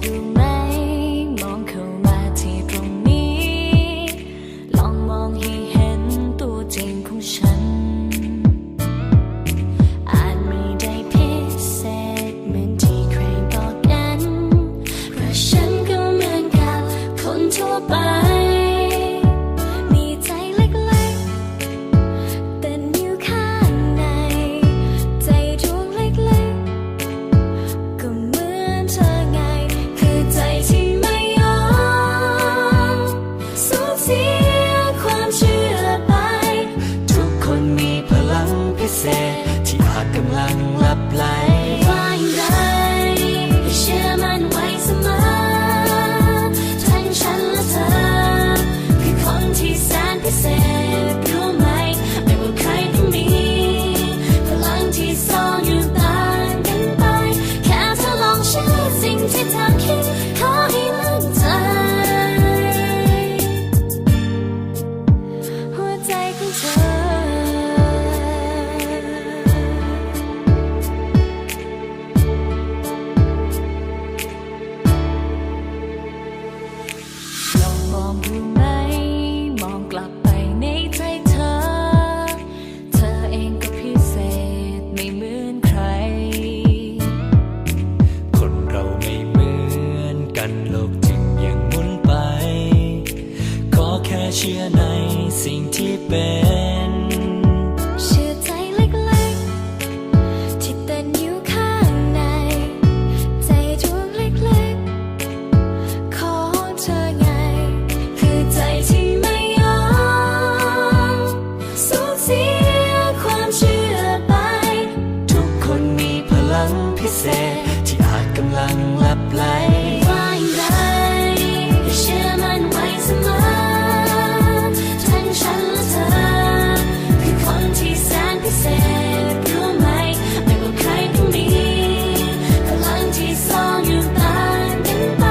wrong. เศษที่อาจกำลังลับไหล องมองดูไหม มองกลับไปในใจเธอ เธอเองก็พิเศษไม่เหมือนใคร คนเราไม่เหมือนกันโลกจึงยังหมุนไป ขอแค่เชื่อในสิ่งที่เป็น ว่าใครต้องมีพลังที่ซ่อนอยู่ต่างกันไป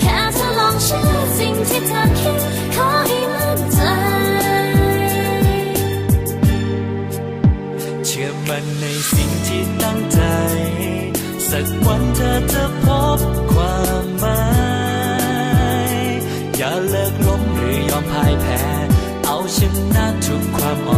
แค่เธอลองเชื่อสิ่งที่เธอคิดขอให้มั่นใจเชื่อมันในสิ่งที่ตั้งใจ สักวันเธอจะพบความหมายอย่าเลิกล้มหรือยอมพ่ายแพ้ เอาชนะทุกความอ่อน